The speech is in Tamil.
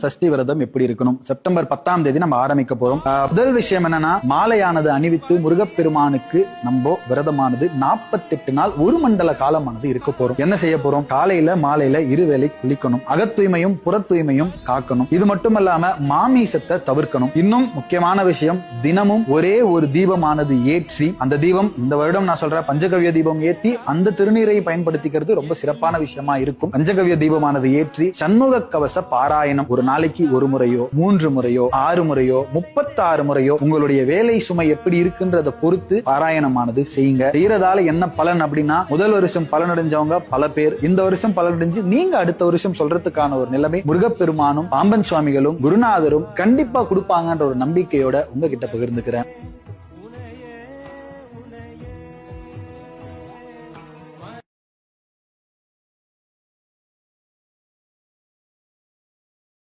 சஷ்டி விரதம் எப்படி இருக்கணும்? செப்டம்பர் பத்தாம் தேதி நம்ம ஆரம்பிக்க போறோம். முதல் விஷயம் என்னன்னா மாலையானது அணிவித்து முருகப்பெருமானுக்கு நம்ம விரதமானது 48 நாள் ஒரு மண்டல காலமானது இருக்க போறோம். என்ன செய்ய போறோம்? காலையில மாலையில இருவேளை குளிக்கணும். அகத்தூய்மையும் புற தூய்மையும் காக்கணும். இது மட்டும் இல்லாம மாமீசத்தை தவிர்க்கணும். இன்னும் முக்கியமான விஷயம் தினமும் ஒரே ஒரு தீபமானது ஏற்றி அந்த தீபம் இந்த வருடம் நான் சொல்றேன் பஞ்சகவ்ய தீபம் ஏற்றி அந்த திருநீரை பயன்படுத்திக்கிறது ரொம்ப சிறப்பான விஷயமா இருக்கும். பஞ்சகவிய தீபமானது ஏற்றி சண்முக கவச பாராயணம் ஒரு நாளைக்கு ஒரு முறையோ மூன்று முறையோ ஆறு முறையோ முப்பத்தாறு முறையோ உங்களுடைய வேலை சுமை எப்படி இருக்குன்றத பொறுத்து பாராயணமானது செய்யுங்க. செய்யறதால என்ன பலன் அப்படின்னா முதல் வருஷம் பலனடைஞ்சவங்க பல பேர். இந்த வருஷம் பலனடைஞ்சு நீங்க அடுத்த வருஷம் சொல்றதுக்கான ஒரு நிலைமை முருகப்பெருமானும் பாம்பன் சுவாமிகளும் குருநாதரும் கண்டிப்பா கொடுப்பாங்கன்ற ஒரு நம்பிக்கையோட உங்ககிட்ட பகிர்ந்துக்கிறேன்.